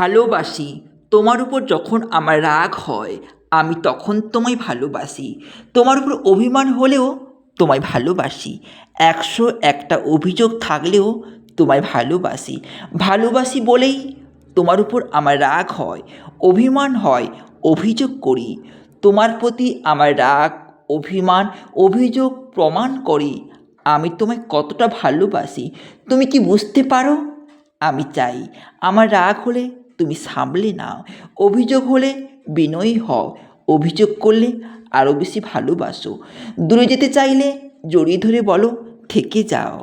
ভালোবাসি। তোমার উপর যখন আমার রাগ হয়, আমি তখন তোমায় ভালোবাসি। তোমার উপর অভিমান হলেও তোমায় ভালোবাসি। একশো একটা অভিযোগ থাকলেও তোমায় ভালোবাসি। ভালোবাসি বলেই তোমার উপর আমার রাগ হয়, অভিমান হয়, অভিযোগ করি। তোমার প্রতি আমার রাগ, অভিমান, অভিযোগ প্রমাণ করে। আমি তোমায় কতটা ভালোবাসি। তুমি কি বুঝতে পারো? আমি চাই। আমার রাগ হলে তুমি সামলে নাও। অভিযোগ হলে বিনয়ী হও। অভিযোগ করলে আরও বেশি ভালোবাসো। দূরে যেতে চাইলে জড়িয়ে ধরে বলো, থেকে যাও।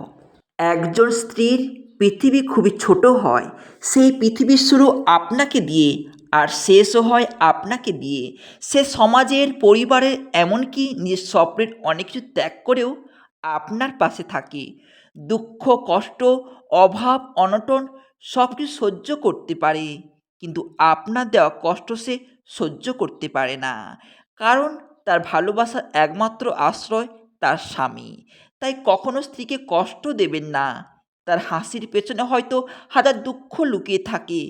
একজন স্ত্রীর পৃথিবী খুবই ছোট হয়। সেই পৃথিবীর শুরু আপনাকে দিয়ে আর শেষও হয় আপনাকে দিয়ে। সে সমাজের, পরিবারের, এমনকি নিজের স্বপ্নের অনেক কিছু ত্যাগ করেও আপনার পাশে থাকে। দুঃখ, কষ্ট, অভাব, অনটন সব কিছু সহ্য করতে পারে, কিন্তু আপনার দেওয়া কষ্ট সে সহ্য করতে পারে না। কারণ তার ভালোবাসার একমাত্র আশ্রয় তার স্বামী। তাই কখনো স্ত্রীকে কষ্ট দেবেন না। তার হাসির পেছনে হয়তো হাজার দুঃখ লুকিয়ে থাকে,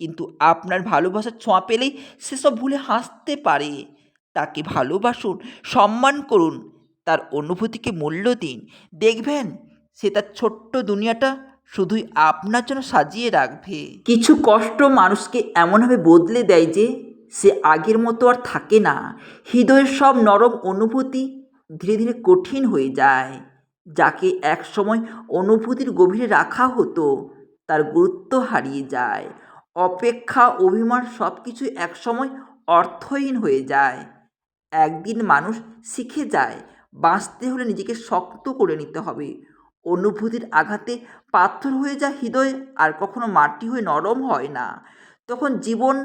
কিন্তু আপনার ভালোবাসার ছোঁয়া পেলেই সেসব ভুলে হাসতে পারে। তাকে ভালোবাসুন, সম্মান করুন, তার অনুভূতিকে মূল্য দিন। দেখবেন, সে তার ছোট্ট দুনিয়াটা শুধুই আপনার জন্য সাজিয়ে রাখবে। কিছু কষ্ট মানুষকে এমনভাবে বদলে দেয় যে সে আগের মতো আর থাকে না। হৃদয়ের সব নরম অনুভূতি ধীরে ধীরে কঠিন হয়ে যায়। যাকে একসময় অনুভূতির গভীরে রাখা হতো, তার গুরুত্ব হারিয়ে যায়। অপেক্ষা, অভিমান সব কিছু একসময় অর্থহীন হয়ে যায়। একদিন মানুষ শিখে যায়, বাঁচতে হলে নিজেকে শক্ত করে নিতে হবে। অনুভূতির আঘাতে পাথর হয়ে যায় হৃদয় আর কখনো মাটি হয়ে নরম হয় না। তখন জীবন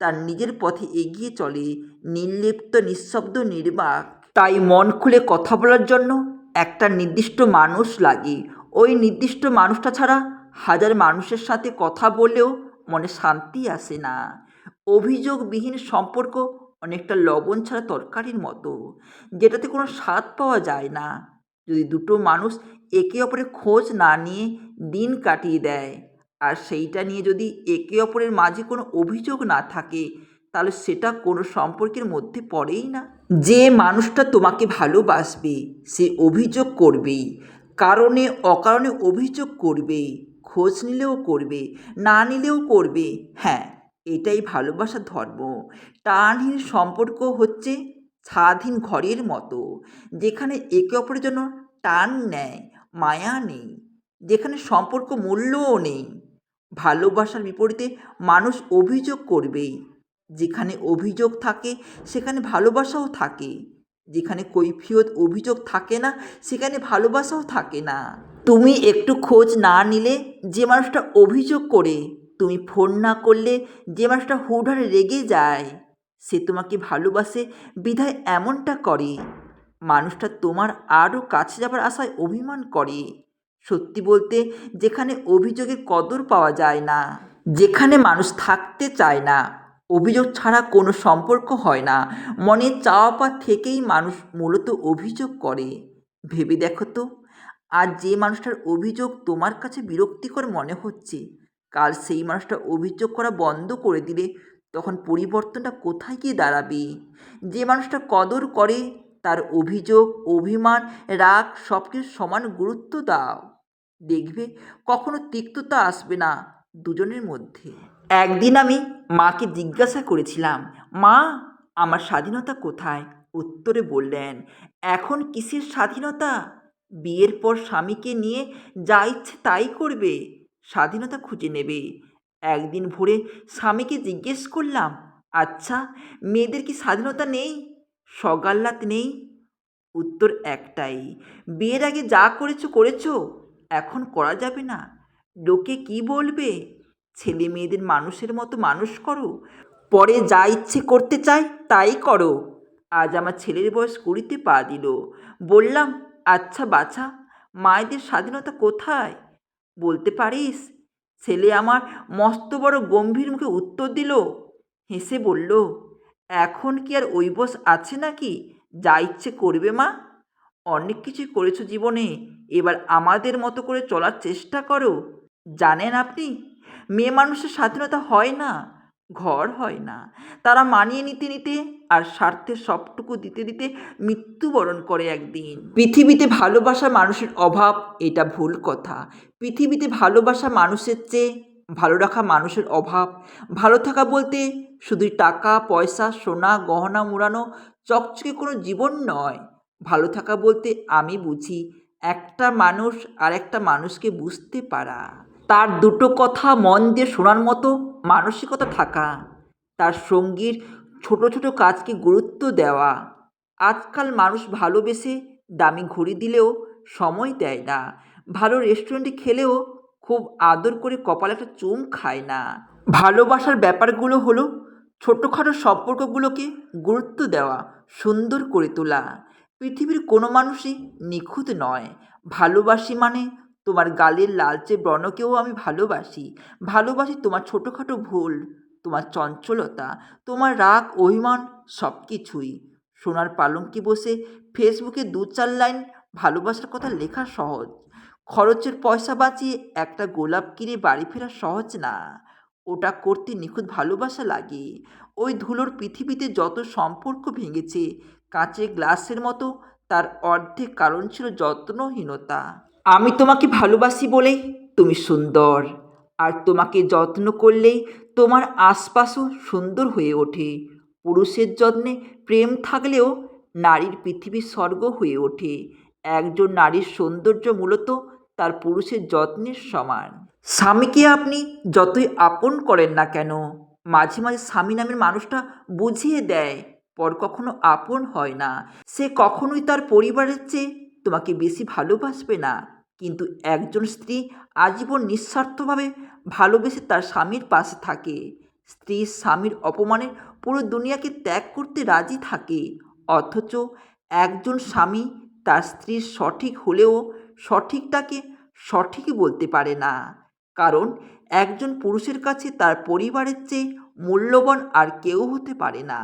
তার নিজের পথে এগিয়ে চলে, নির্লিপ্ত, নিঃশব্দ, নির্বাক। তাই মন খুলে কথা বলার জন্য একটা নির্দিষ্ট মানুষ লাগে। ওই নির্দিষ্ট মানুষটা ছাড়া হাজার মানুষের সাথে কথা বললেও মনে শান্তি আসে না। অভিযোগবিহীন সম্পর্ক অনেকটা লবণ ছাড়া তরকারির মতো, যেটাতে কোনো স্বাদ পাওয়া যায় না। যদি দুটো মানুষ একে অপরের খোঁজ না নিয়ে দিন কাটিয়ে দেয়। আর সেইটা নিয়ে যদি একে অপরের মাঝে কোনো অভিযোগ না থাকে, তাহলে সেটা কোনো সম্পর্কের মধ্যে পড়েই না। যে মানুষটা তোমাকে ভালোবাসবে, সে অভিযোগ করবেই। কারণে, অকারণে অভিযোগ করবে, খোঁজ নিলেও করবে, না নিলেও করবে। হ্যাঁ এটাই ভালোবাসার ধর্ম। টানহীন সম্পর্ক হচ্ছে স্বাধীন ঘরের মতো, যেখানে একে অপরের জন্য টান নেয়। মায়া নেই, যেখানে সম্পর্ক মূল্যও নেই। ভালোবাসার বিপরীতে মানুষ অভিযোগ করবেই। যেখানে অভিযোগ থাকে, সেখানে ভালোবাসাও থাকে। যেখানে কৈফিয়ত অভিযোগ থাকে না, সেখানে ভালোবাসাও থাকে না। তুমি একটু খোঁজ না নিলে যে মানুষটা অভিযোগ করে, তুমি ফোন না করলে যে মানুষটা হুডারে রেগে যায়, সে তোমাকে ভালোবাসে, বিধায় এমনটা করে। মানুষটা তোমার আরও কাছে যাবার আশায় অভিমান করে। সত্যি বলতে, যেখানে অভিযোগের কদর পাওয়া যায় না, যেখানে মানুষ থাকতে চায় না, অভিযোগ ছাড়া কোনো সম্পর্ক হয় না। মনের চাওয়া পাওয়া থেকেই মানুষ মূলত অভিযোগ করে। ভেবে দেখো তো আর যে মানুষটার অভিযোগ তোমার কাছে বিরক্তিকর মনে হচ্ছে, কাল সেই মানুষটা অভিযোগ করা বন্ধ করে দিলে তখন পরিবর্তনটা কোথায় গিয়ে দাঁড়াবে? যে মানুষটা কদর করে তার অভিযোগ, অভিমান, রাগ সব কিছু সমান গুরুত্ব দাও। দেখবে কখনো তিক্ততা আসবে না দুজনের মধ্যে। একদিন আমি মাকে জিজ্ঞাসা করেছিলাম, মা, আমার স্বাধীনতা কোথায়? উত্তরে বললেন, এখন কিসের স্বাধীনতা? বিয়ের পর স্বামীকে নিয়ে যা ইচ্ছে তাই করবে, স্বাধীনতা খুঁজে নেবে। একদিন ভোরে স্বামীকে জিজ্ঞেস করলাম আচ্ছা মেয়েদের কি স্বাধীনতা নেই? সগাল্লাত নেই? উত্তর একটাই, বিয়ের আগে যা করেছ করেছ, এখন করা যাবে না। লোকে কি বলবে? ছেলে মেয়েদের মানুষের মতো মানুষ করো। পরে যা ইচ্ছে করতে চায়, তাই করো। আজ আমার ছেলের বয়স কুড়িতে পা দিল। বললাম আচ্ছা বাছা, মায়েদের স্বাধীনতা কোথায়? বলতে পারিস, ছেলে আমার মস্ত বড় গম্ভীর মুখে উত্তর দিল। হেসে বলল এখন কি আর ওই বস আছে নাকি? যা ইচ্ছে করবে মা। অনেক কিছুই করেছ জীবনে, এবার আমাদের মতো করে চলার চেষ্টা করো। জানেন আপনি, মেয়ে মানুষের স্বাধীনতা হয় না, ঘর হয় না। তারা মানিয়ে নিতে নিতে আর স্বার্থের সবটুকু দিতে দিতে মৃত্যুবরণ করে একদিন। পৃথিবীতে ভালোবাসা মানুষের অভাব, এটা ভুল কথা। পৃথিবীতে ভালোবাসা মানুষের চেয়ে ভালো রাখা মানুষের অভাব। ভালো থাকা বলতে শুধুই টাকা, পয়সা, সোনা, গহনা, মুড়ানো চকচকে কোনো জীবন নয়। ভালো থাকা বলতে আমি বুঝি একটা মানুষ আর একটা মানুষকে বুঝতে পারা। তার দুটো কথা মন দিয়ে শোনার মতো মানসিকতা থাকা। তার সঙ্গীর ছোট ছোট কাজকে গুরুত্ব দেওয়া। আজকাল মানুষ ভালোবেসে দামি ঘড়ি দিলেও সময় দেয় না। ভালো রেস্টুরেন্টে খেলেও খুব আদর করে কপালে একটা চুম খায় না। ভালোবাসার ব্যাপারগুলো হলো ছোটোখাটো সম্পর্কগুলোকে গুরুত্ব দেওয়া, সুন্দর করে তোলা। পৃথিবীর কোনো মানুষই নিখুঁত নয়। ভালোবাসি মানে তোমার গালের লালচে ব্রণকেও আমি ভালোবাসি। ভালোবাসি তোমার ছোটোখাটো ভুল, তোমার চঞ্চলতা, তোমার রাগ, অভিমান সব কিছুই সোনার পালঙ্কে বসে ফেসবুকে দু চার লাইন ভালোবাসার কথা লেখা সহজ। খরচের পয়সা বাঁচিয়ে একটা গোলাপ কিনে বাড়ি ফেরা সহজ না। ওটা করতে নিখুঁত ভালোবাসা লাগে। ওই ধুলোর পৃথিবীতে যত সম্পর্ক ভেঙেছে, কাঁচের গ্লাসের মতো, তার অর্ধেক কারণ ছিল যত্নহীনতা। আমি তোমাকে ভালোবাসি বলেই তুমি সুন্দর। আর তোমাকে যত্ন করলেই তোমার আশপাশও সুন্দর হয়ে ওঠে। পুরুষের যত্নে প্রেম থাকলেও নারীর পৃথিবী স্বর্গ হয়ে ওঠে। একজন নারীর সৌন্দর্য মূলত তার পুরুষের যত্নের সমান। স্বামীকে আপনি যতই আপন করেন না কেন, মাঝে মাঝে স্বামী নামের মানুষটা বুঝিয়ে দেয়, পর কখনো আপন হয় না। সে কখনোই তার পরিবারের চেয়ে তোমাকে বেশি ভালোবাসবে না। কিন্তু একজন স্ত্রী আজীবন নিঃস্বার্থভাবে ভালোবেসে তার স্বামীর পাশে থাকে। স্ত্রী স্বামীর অপমানে পুরো দুনিয়াকে ত্যাগ করতে রাজি থাকে। অথচ একজন স্বামী তার স্ত্রীর সঠিক হলেও সঠিকটাকে সঠিক বলতে পারে না। কারণ একজন পুরুষের কাছে তার পরিবারের চেয়ে মূল্যবান আর কেউ হতে পারে না।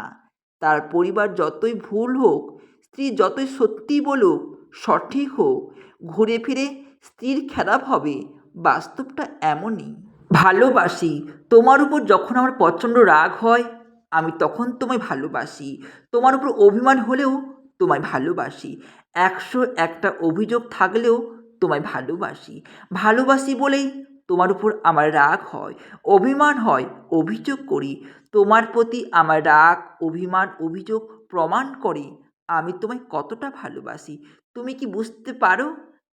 তার পরিবার যতই ভুল হোক, স্ত্রী যতই সত্যি বলুক, সঠিক হোক, ঘুরে ফিরে স্ত্রীর খেলাপ হবে, বাস্তবটা এমনই। ভালোবাসি, তোমার উপর যখন আমার প্রচণ্ড রাগ হয়, আমি তখন তোমায় ভালোবাসি। তোমার উপর অভিমান হলেও তোমায় ভালোবাসি। একশো একটা অভিযোগ থাকলেও তোমায় ভালোবাসি। ভালোবাসি বলেই তোমার উপর আমার রাগ হয়, অভিমান হয়, অভিযোগ করি। তোমার প্রতি আমার রাগ, অভিমান, অভিযোগ প্রমাণ করে আমি তোমায় কতটা ভালোবাসি। তুমি কি বুঝতে পারো?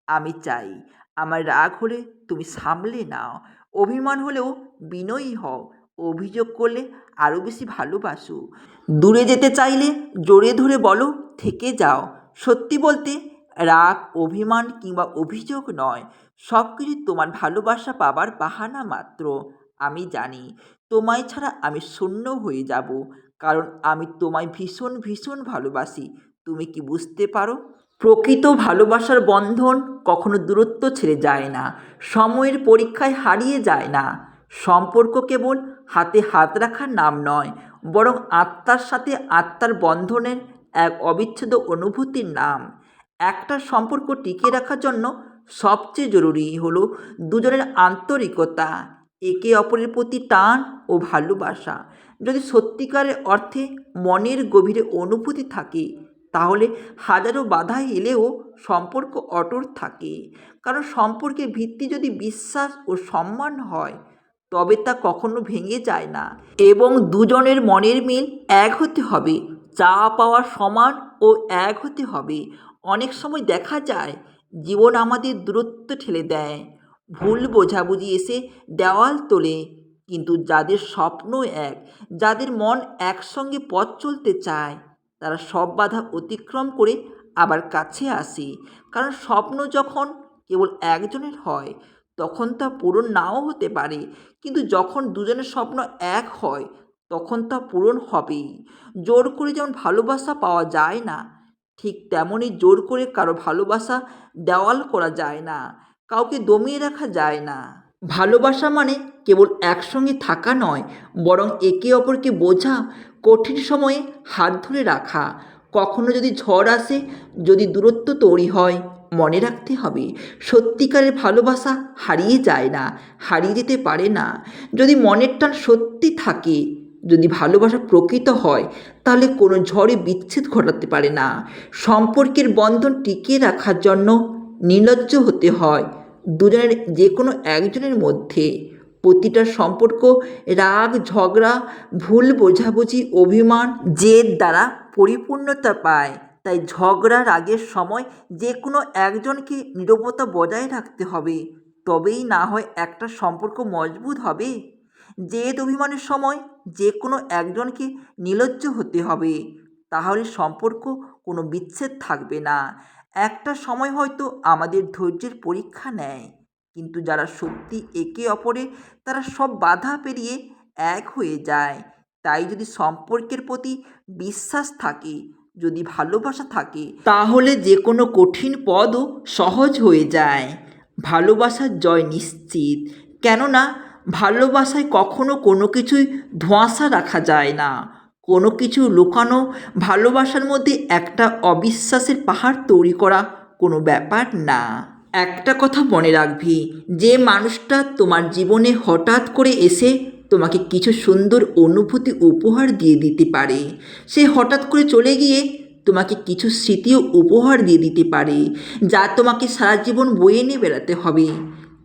আমি চাই আমার রাগ হলে তুমি সামলে নাও। অভিমান হলেও বিনয়ী হও। অভিযোগ করলে আরও বেশি ভালোবাসো। দূরে যেতে চাইলে জোরে ধরে বলো, থেকে যাও। সত্যি বলতে, রাগ, অভিমান কিংবা অভিযোগ নয়। সব কিছু তোমার ভালোবাসা পাবার বাহানা মাত্র, আমি জানি। তোমায় ছাড়া আমি শূন্য হয়ে যাব, কারণ আমি তোমায় ভীষণ ভীষণ ভালোবাসি। তুমি কি বুঝতে পারো? প্রকৃত ভালোবাসার বন্ধন কখনো দূরত্ব ছেড়ে যায় না, সময়ের পরীক্ষায় হারিয়ে যায় না। সম্পর্ক কেবল হাতে হাত রাখার নাম নয়, বরং আত্মার সাথে আত্মার বন্ধনের এক অবিচ্ছেদ্য অনুভূতির নাম। একটা সম্পর্ক টিকিয়ে রাখার জন্য সবচেয়ে জরুরি হলো দুজনের আন্তরিকতা, একে অপরের প্রতি টান ও ভালোবাসা। যদি সত্যিকারের অর্থে মনের গভীরে অনুভূতি থাকে, তাহলে হাজারো বাধা এলেও সম্পর্ক অটুট থাকে। কারণ সম্পর্কের ভিত্তি যদি বিশ্বাস ও সম্মান হয় তবে তা কখনো ভেঙে যায় না। এবং দুজনের মনের মিল এক হতে হবে, চা পাওয়া সমান ও এক হতে হবে। অনেক সময় দেখা যায়, জীবন আমাদের দূরত্ব ঠেলে দেয়। ভুল বোঝাবুঝি এসে দেওয়াল তোলে, কিন্তু যাদের স্বপ্ন এক, যাদের মন একসঙ্গে পথ চলতে চায়, তারা সব বাধা অতিক্রম করে আবার কাছে আসে। কারণ স্বপ্ন যখন কেবল একজনের হয় তখন তা পূরণ নাও হতে পারে। কিন্তু যখন দুজনের স্বপ্ন এক হয়, তখন তা পূরণ হবেই। জোর করে যেমন ভালোবাসা পাওয়া যায় না, ঠিক তেমনই জোর করে কারও ভালোবাসা দেওয়াল করা যায় না, কাউকে দমিয়ে রাখা যায় না। ভালোবাসা মানে কেবল একসঙ্গে থাকা নয়, বরং একে অপরকে বোঝা, কঠিন সময়ে হাত ধরে রাখা। কখনো যদি ঝড় আসে, যদি দূরত্ব তৈরি হয় মনে রাখতে হবে, সত্যিকারের ভালোবাসা হারিয়ে যায় না, হারিয়ে যেতে পারে না। যদি মনের টান সত্যি থাকে, যদি ভালোবাসা প্রকৃত হয়, তাহলে কোনো ঝড়ে বিচ্ছেদ ঘটাতে পারে না। সম্পর্কের বন্ধন টিকিয়ে রাখার জন্য নির্লজ্জ হতে হয়। দুজনের যে কোনো একজনের মধ্যে প্রতিটা সম্পর্ক, রাগ, ঝগড়া, ভুল বোঝাবুঝি, অভিমান, জেদ দ্বারা পরিপূর্ণতা পায়। তাই ঝগড়া রাগের সময় যে কোনো একজনকে নীরবতা বজায় রাখতে হবে। তবেই না হয় একটা সম্পর্ক মজবুত হবে। জেদ অভিমানের সময় যে কোনো একজনকে নির্লজ্জ হতে হবে। তাহলে সম্পর্ক কোনো বিচ্ছেদ থাকবে না। একটা সময় হয়তো আমাদের ধৈর্যের পরীক্ষা নেয়। কিন্তু যারা সত্যি একে অপরে, তারা সব বাধা পেরিয়ে এক হয়ে যায়। তাই যদি সম্পর্কের প্রতি বিশ্বাস থাকে যদি ভালোবাসা থাকে, তাহলে যে কোনো কঠিন পদও সহজ হয়ে যায়। ভালোবাসার জয় নিশ্চিত, কেননা ভালোবাসায় কখনো কোনো কিছুই ধোঁয়াশা রাখা যায় না। কোনো কিছু লুকানো, ভালোবাসার মধ্যে একটা অবিশ্বাসের পাহাড় তৈরি করা কোনো ব্যাপার না। একটা কথা মনে রাখবি, যে মানুষটা তোমার জীবনে হঠাৎ করে এসে তোমাকে কিছু সুন্দর অনুভূতি উপহার দিয়ে দিতে পারে। সে হঠাৎ করে চলে গিয়ে তোমাকে কিছু স্মৃতিও উপহার দিয়ে দিতে পারে, যা তোমাকে সারা জীবন বয়ে নিয়ে বেড়াতে হবে।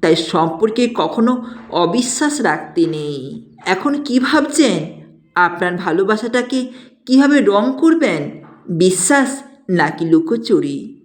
তাই সম্পর্কে কখনো অবিশ্বাস রাখতে নেই। এখন কি ভাবছেন? আপনার ভালোবাসাটাকে কীভাবে রং করবেন? বিশ্বাস নাকি লুকোচুরি?